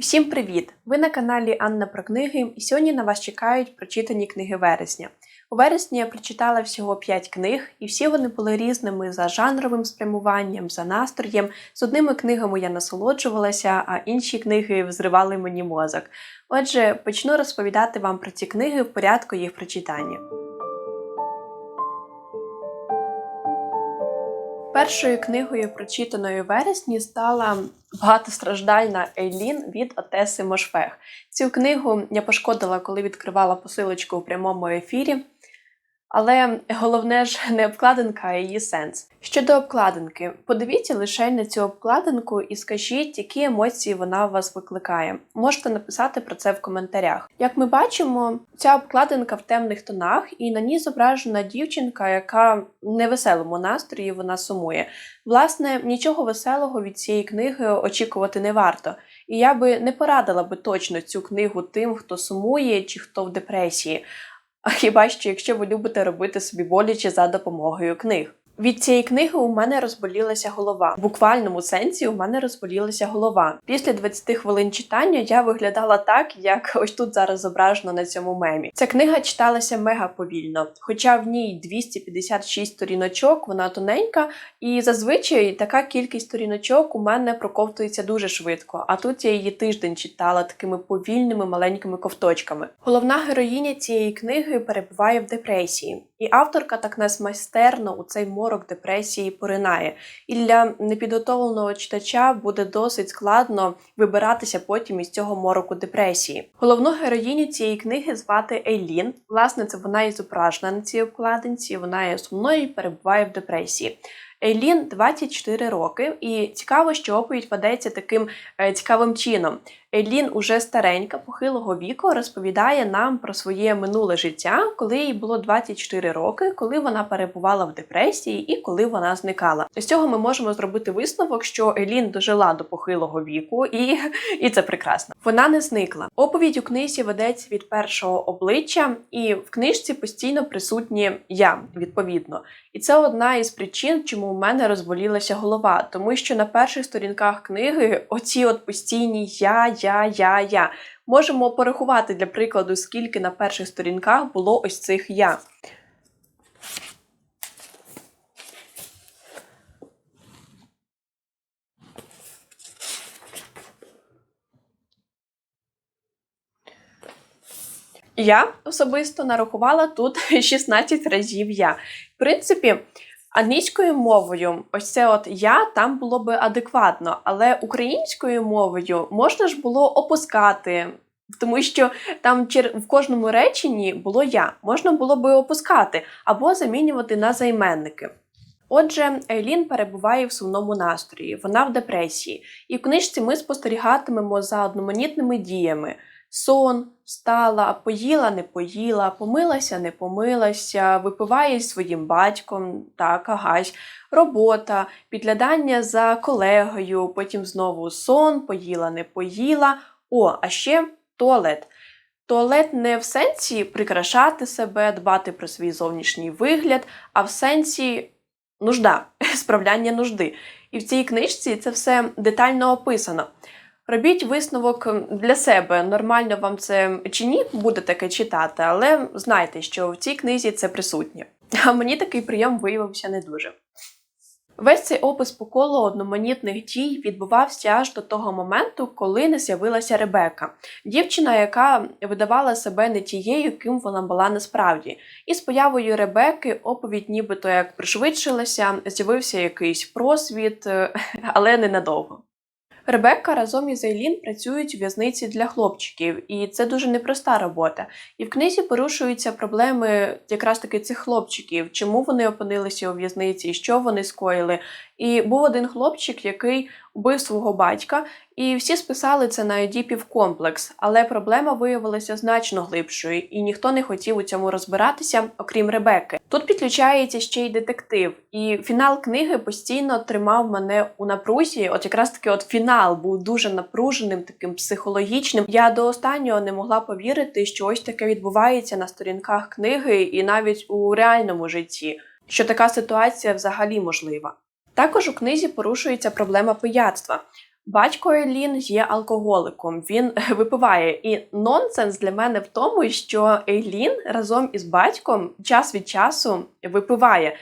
Всім привіт! Ви на каналі Анна про книги, і сьогодні на вас чекають прочитані книги вересня. У вересні я прочитала всього 5 книг, і всі вони були різними за жанровим спрямуванням, за настроєм. З одними книгами я насолоджувалася, а інші книги взривали мені мозок. Отже, почну розповідати вам про ці книги в порядку їх прочитання. Першою книгою, прочитаною у вересні, стала багатостраждальна Ейлін від Отеси Мошфех. Цю книгу я пошкодила, коли відкривала посилочку у прямому ефірі. Але головне ж не обкладинка, а її сенс. Щодо обкладинки, подивіться лише на цю обкладинку і скажіть, які емоції вона у вас викликає. Можете написати про це в коментарях. Як ми бачимо, ця обкладинка в темних тонах, і на ній зображена дівчинка, яка в невеселому настрої вона сумує. Власне, нічого веселого від цієї книги очікувати не варто. І я би не порадила би точно цю книгу тим, хто сумує чи хто в депресії. А хіба що якщо ви любите робити собі боляче за допомогою книг? Від цієї книги у мене розболілася голова. В буквальному сенсі у мене розболілася голова. Після 20 хвилин читання я виглядала так, як ось тут зараз зображено на цьому мемі. Ця книга читалася мега повільно, хоча в ній 256 сторіночок, вона тоненька, і зазвичай така кількість сторіночок у мене проковтується дуже швидко. А тут я її тиждень читала такими повільними маленькими ковточками. Головна героїня цієї книги перебуває в депресії, і авторка так нас майстерно у цей морок депресії поринає. І для непідготовленого читача буде досить складно вибиратися потім із цього мороку депресії. Головну героїню цієї книги звати Ейлін. Власне, це вона і зображена на цій обкладинці. Вона є сумною і перебуває в депресії. Ейлін 24 роки, і цікаво, що оповідь ведеться таким е, цікавим чином. Ейлін, уже старенька, похилого віку, розповідає нам про своє минуле життя, коли їй було 24 роки, коли вона перебувала в депресії і коли вона зникала. З цього ми можемо зробити висновок, що Елін дожила до похилого віку, і, і це прекрасно. Вона не зникла. Оповідь у книзі ведеться від першого обличчя, і в книжці постійно присутні я відповідно. І це одна із причин, чому у мене розболілася голова, тому що на перших сторінках книги оці от постійні я, я, я, я. Можемо порахувати для прикладу, скільки на перших сторінках було ось цих я. Я особисто нарахувала тут 16 разів я. В принципі, англійською мовою, ось це от я там було би адекватно, але українською мовою можна ж було опускати. Тому що там в кожному реченні було я, можна було би опускати або замінювати на займенники. Отже, Ейлін перебуває в сумному настрої, вона в депресії, і в книжці ми спостерігатимемо за одноманітними діями: сон, встала, поїла, не поїла, помилася, не помилася, випиває зі своїм батьком, так, агась, робота, підглядання за колегою, потім знову сон, поїла, не поїла. О, а ще туалет. Туалет не в сенсі прикрашати себе, дбати про свій зовнішній вигляд, а в сенсі нужда, справляння нужди. І в цій книжці це все детально описано. Робіть висновок для себе, нормально вам це чи ні, буде таке читати, але знайте, що в цій книзі це присутнє. А мені такий прийом виявився не дуже. Весь цей опис по колу одноманітних дій відбувався аж до того моменту, коли не з'явилася Ребека, дівчина, яка видавала себе не тією, ким вона була насправді. І з появою Ребеки оповідь нібито як пришвидшилася, з'явився якийсь просвіт, але ненадовго. Ребекка разом із Айлін працюють у в'язниці для хлопчиків, і це дуже непроста робота. І в книзі порушуються проблеми якраз таки цих хлопчиків, чому вони опинилися у в'язниці, що вони скоїли. І був один хлопчик, який убив свого батька, і всі списали це на Едіпів комплекс, але проблема виявилася значно глибшою, і ніхто не хотів у цьому розбиратися, окрім Ребекки. Тут підключається ще й детектив, і фінал книги постійно тримав мене у напрузі. От якраз таки, от фінал був дуже напруженим, таким психологічним. Я до останнього не могла повірити, що ось таке відбувається на сторінках книги, і навіть у реальному житті, що така ситуація взагалі можлива. Також у книзі порушується проблема пияцтва. Батько Елін є алкоголиком, він випиває. І нонсенс для мене в тому, що Ейлін разом із батьком час від часу випиває.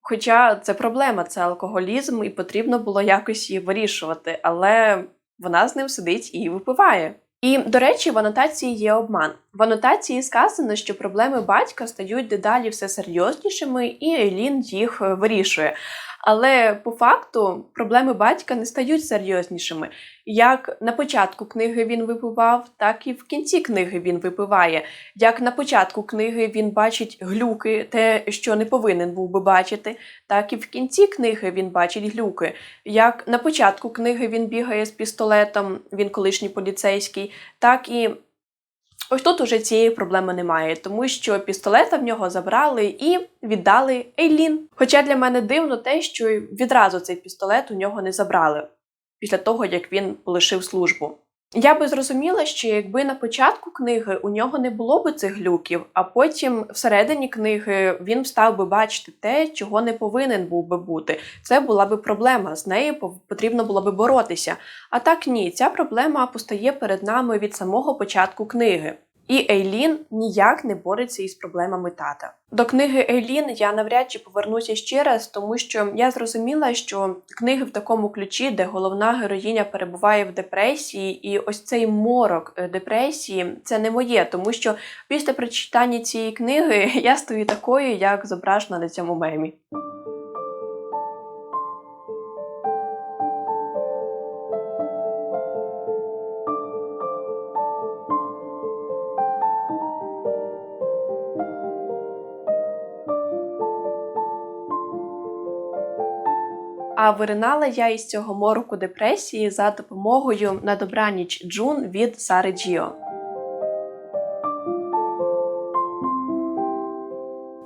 Хоча це проблема, це алкоголізм, і потрібно було якось її вирішувати, але вона з ним сидить і випиває. І, до речі, в анотації є обман. В анотації сказано, що проблеми батька стають дедалі все серйознішими, і Ейлін їх е, вирішує. Але по факту проблеми батька не стають серйознішими. Як на початку книги він випивав, так і в кінці книги він випиває. Як на початку книги він бачить глюки, те, що не повинен був би бачити, так і в кінці книги він бачить глюки. Як на початку книги він бігає з пістолетом, він колишній поліцейський, так і ось тут уже цієї проблеми немає, тому що пістолета в нього забрали і віддали Ейлін. Хоча для мене дивно те, що відразу цей пістолет у нього не забрали після того, як він полишив службу. Я би зрозуміла, що якби на початку книги у нього не було би цих глюків, а потім всередині книги він став би бачити те, чого не повинен був би бути. Це була би проблема, з нею потрібно було би боротися. А так ні, ця проблема постає перед нами від самого початку книги. І Ейлін ніяк не бореться із проблемами тата. До книги Ейлін я навряд чи повернуся ще раз, тому що я зрозуміла, що книги в такому ключі, де головна героїня перебуває в депресії, і ось цей морок е, депресії це не моє, тому що після прочитання цієї книги я стою такою, як зображена на цьому мемі. А виринала я із цього мороку депресії за допомогою на добраніч Джун від Сари Джіо.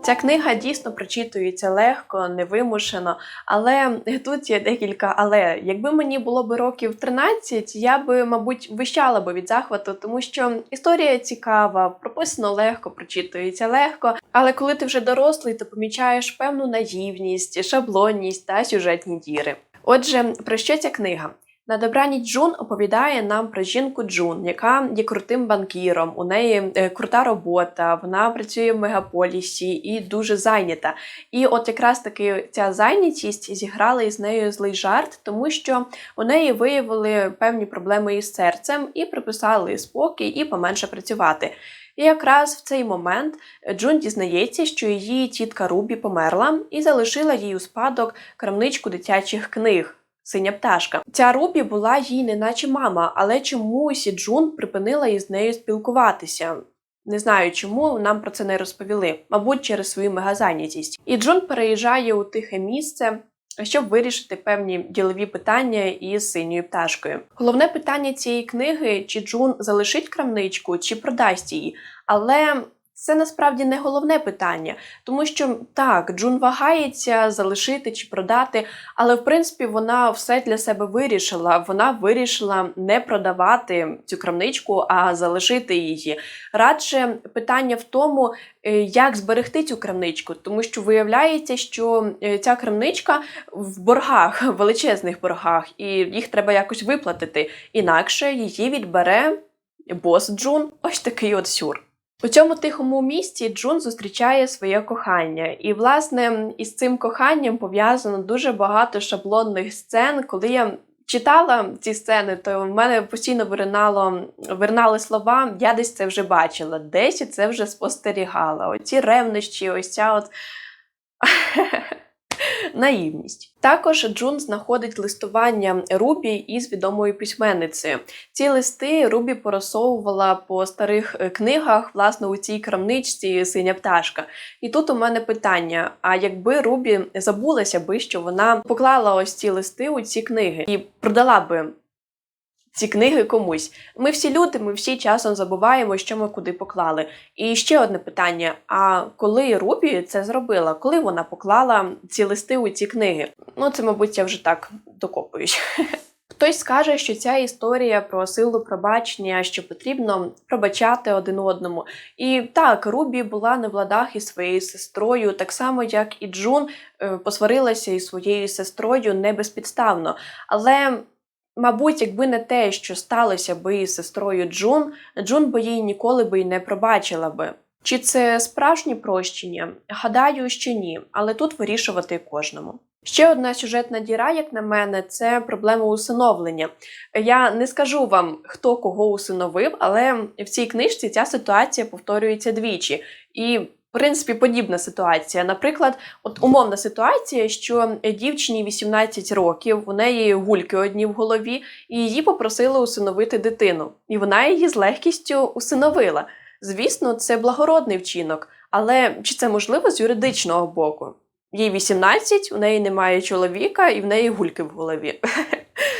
Ця книга дійсно прочитується легко, невимушено, але тут є декілька але. Якби мені було б років 13, я би, мабуть, вищала би від захвату, тому що історія цікава, прописано легко, прочитується легко. Але коли ти вже дорослий, то помічаєш певну наївність, шаблонність та сюжетні діри. Отже, про що ця книга? На добраніч Джун оповідає нам про жінку Джун, яка є крутим банкіром. У неї е, крута робота, вона працює в мегаполісі і дуже зайнята. І от якраз таки ця зайнятість зіграла із нею злий жарт, тому що у неї виявили певні проблеми із серцем і приписали спокій і поменше працювати. І якраз в цей момент Джун дізнається, що її тітка Рубі померла і залишила їй у спадок крамничку дитячих книг. Синя пташка. Ця Рубі була їй неначе мама, але чомусь Джун припинила із нею спілкуватися. Не знаю чому нам про це не розповіли, мабуть, через свою мегазайнятість. І Джун переїжджає у тихе місце, щоб вирішити певні ділові питання із синьою пташкою. Головне питання цієї книги: чи Джун залишить крамничку, чи продасть її. Але це насправді не головне питання, тому що так, Джун вагається залишити чи продати, але в принципі вона все для себе вирішила. Вона вирішила не продавати цю крамничку, а залишити її. Радше питання в тому, е, як зберегти цю крамничку, тому що виявляється, що е, ця крамничка в боргах, величезних боргах, і їх треба якось виплатити. Інакше її відбере бос Джун. Ось такий от сюр. У цьому тихому місті Джун зустрічає своє кохання, і власне із цим коханням пов'язано дуже багато шаблонних сцен. Коли я читала ці сцени, то в мене постійно виринало виринали слова. Я десь це вже бачила, десь це вже спостерігала. Оці ревнощі, ось ця от. Наївність. Також Джун знаходить листування Рубі із відомою письменницею. Ці листи Рубі порасовувала по старих е, книгах, власне, у цій крамничці синя пташка. І тут у мене питання: а якби Рубі забулася би, що вона поклала ось ці листи у ці книги і продала би ці книги комусь. Ми всі люди, ми всі часом забуваємо, що ми куди поклали. І ще одне питання: а коли Рубі це зробила? Коли вона поклала ці листи у ці книги? Ну, це, мабуть, я вже так докопуюсь. Хтось скаже, що ця історія про силу пробачення, що потрібно пробачати один одному. І так, Рубі була не в ладах із своєю сестрою, так само як і Джун е, посварилася із своєю сестрою не безпідставно. Але Мабуть, якби не те, що сталося би із сестрою Джун, Джун би їй ніколи би й не пробачила би. Чи це справжнє прощення? Гадаю, що ні, але тут вирішувати кожному. Ще одна сюжетна діра, як на мене, це проблема усиновлення. Я не скажу вам, хто кого усиновив, але в цій книжці ця ситуація повторюється двічі. І, принципі, подібна ситуація. Наприклад, от умовна ситуація, що дівчині 18 років, у неї гульки одні в голові, і її попросили усиновити дитину. І вона її з легкістю усиновила. Звісно, це благородний вчинок, але чи це можливо з юридичного боку? Їй 18, у неї немає чоловіка і в неї гульки в голові.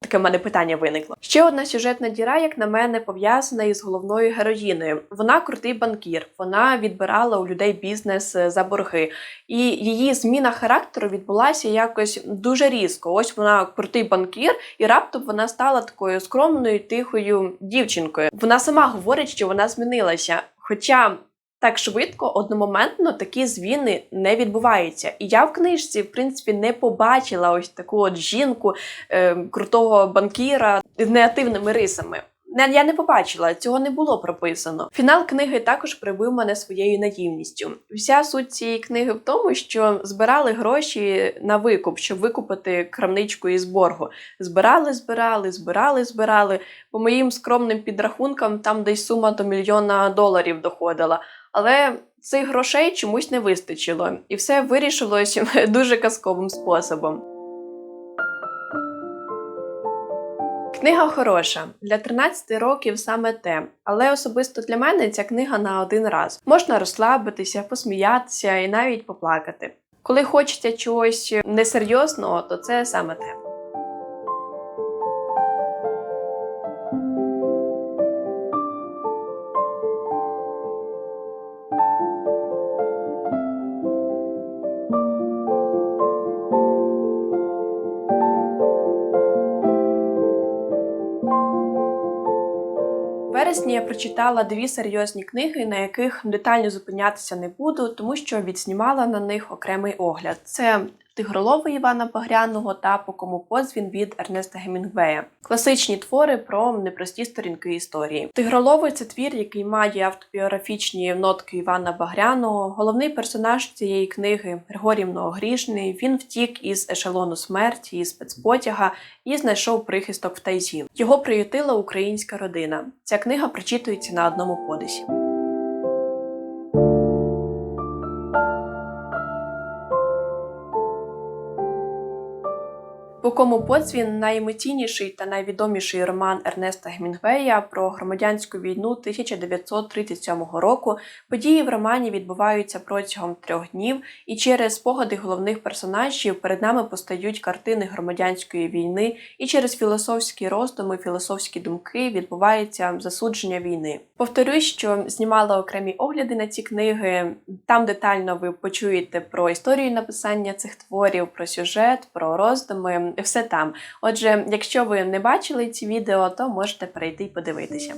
Таке в мене питання виникло. Ще одна сюжетна діра, як на мене, пов'язана із головною героїною. Вона крутий банкір, вона відбирала у людей бізнес е, за борги, і її зміна характеру відбулася якось дуже різко. Ось вона крутий банкір, і раптом вона стала такою скромною, тихою дівчинкою. Вона сама говорить, що вона змінилася. Хоча так швидко, одномоментно такі зміни не відбуваються. І я в книжці, в принципі, не побачила ось таку от жінку е, крутого банкіра з негативними рисами. Я не побачила, цього не було прописано. Фінал книги також прибив мене своєю наївністю. Вся суть цієї книги в тому, що збирали гроші на викуп, щоб викупити крамничку із боргу. Збирали, збирали, збирали, збирали. По моїм скромним підрахункам, там десь сума до мільйона доларів доходила. Але цих грошей чомусь не вистачило, і все вирішилось дуже казковим способом. Книга хороша для 13 років саме те, але особисто для мене ця книга на один раз. Можна розслабитися, посміятися і навіть поплакати. Коли хочеться чогось несерйозного, то це саме те. Вересні я прочитала дві серйозні книги, на яких детально зупинятися не буду, тому що відснімала на них окремий огляд. Це Тигролова Івана Багряного та «По кому подзвін» від Ернеста Гемінгвея. Класичні твори про непрості сторінки історії. Тигроловий це твір, який має автобіографічні нотки Івана Багряного. Головний персонаж цієї книги Григорій Многогрішний. Він втік із ешелону смерті, із спецпотяга і знайшов прихисток в тайзі. Його приютила українська родина. Ця книга прочитується на одному подисі. Кому подзвін найемоційніший та найвідоміший роман Ернеста Гемінгвея про громадянську війну 1937 року. Події в романі відбуваються протягом трьох днів, і через спогади головних персонажів перед нами постають картини громадянської війни, і через філософські роздуми, філософські думки відбувається засудження війни. Повторюсь, що знімала окремі огляди на ці книги. Там детально ви почуєте про історію написання цих творів, про сюжет, про роздуми все там. Отже, якщо ви не бачили ці відео, то можете перейти і подивитися.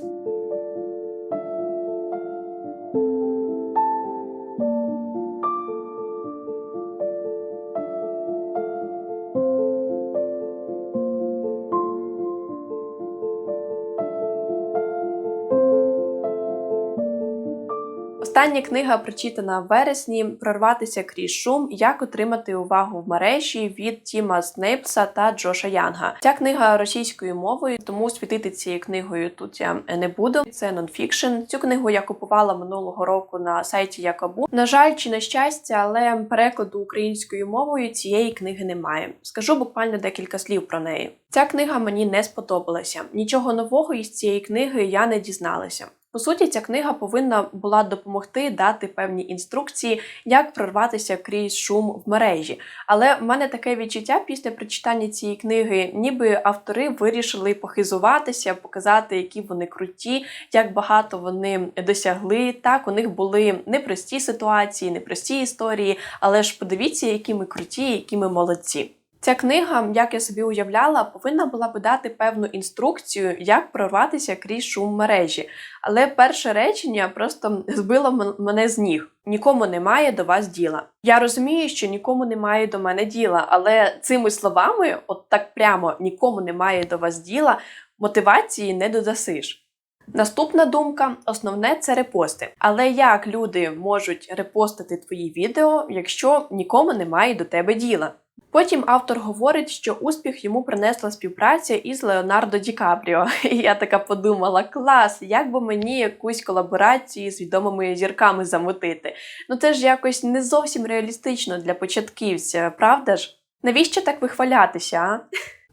Остання книга прочитана в вересні прорватися крізь шум, як отримати увагу в мережі від Тіма Снейпса та Джоша Янга. Ця книга російською мовою, тому світити цією книгою тут я не буду. Це нонфікшн. Цю книгу я купувала минулого року на сайті Якобу. На жаль, чи на щастя, але перекладу українською мовою цієї книги немає. Скажу буквально декілька слів про неї. Ця книга мені не сподобалася. Нічого нового із цієї книги я не дізналася. По суті, ця книга повинна була допомогти дати певні інструкції, як прорватися крізь шум в мережі. Але в мене таке відчуття після прочитання цієї книги, ніби автори вирішили похизуватися, показати, які вони круті, як багато вони досягли. Так, у них були непрості ситуації, непрості історії, але ж подивіться, які ми круті, які ми молодці. Ця книга, як я собі уявляла, повинна була би дати певну інструкцію, як прорватися крізь шум мережі. Але перше речення просто збило мене з ніг. Нікому немає до вас діла. Я розумію, що нікому немає до мене діла, але цими словами, от так прямо нікому немає до вас діла, мотивації не додасиш. Наступна думка: основне це репости. Але як люди можуть репостити твої відео, якщо нікому немає до тебе діла? Потім автор говорить, що успіх йому принесла співпраця із Леонардо Ді Капріо. І я така подумала: клас, як би мені якусь колаборацію з відомими зірками замутити. Ну це ж якось не зовсім реалістично для початківця, правда ж? Навіщо так вихвалятися? а?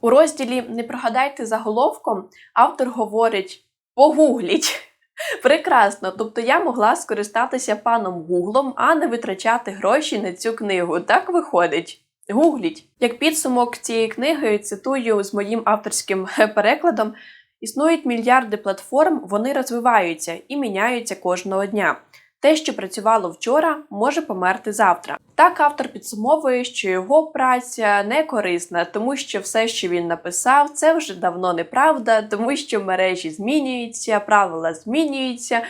У розділі Не прогадайте заголовком автор говорить погугліть. Прекрасно, тобто я могла скористатися паном Гуглом, а не витрачати гроші на цю книгу. Так виходить. Гугліть. Як підсумок цієї книги, цитую з моїм авторським перекладом: існують мільярди платформ, вони розвиваються і міняються кожного дня. Те, що працювало вчора, може померти завтра. Так автор підсумовує, що його праця не корисна, тому що все, що він написав, це вже давно неправда, тому що мережі змінюються, правила змінюються.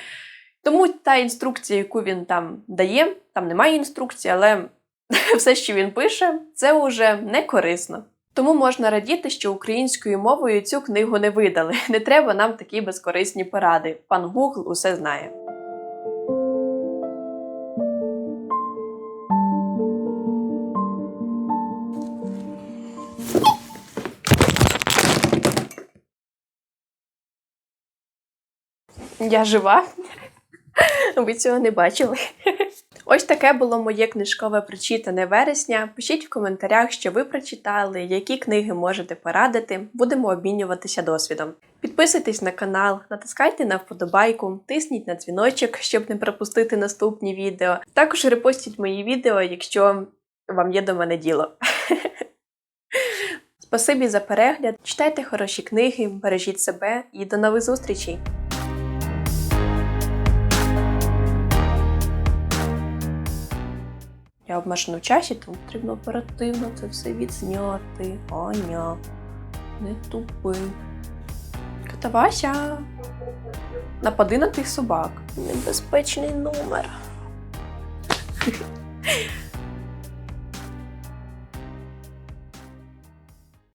Тому та інструкція, яку він там дає, там немає інструкції, але все, що він пише, це вже не корисно. Тому можна радіти, що українською мовою цю книгу не видали. Не треба нам такі безкорисні поради. Пан Гугл усе знає. Я жива. Ви цього не бачили. Ось таке було моє книжкове прочитане вересня. Пишіть в коментарях, що ви прочитали, які книги можете порадити. Будемо обмінюватися досвідом. Підписуйтесь на канал, натискайте на вподобайку, тисніть на дзвіночок, щоб не пропустити наступні відео. Також репостіть мої відео, якщо вам є до мене діло. Спасибі за перегляд. Читайте хороші книги, бережіть себе і до нових зустрічей! Я обмежена в часі, тому потрібно оперативно це все відзняти. Аня, не тупи. Катавася. Напади на тих собак. Небезпечний номер.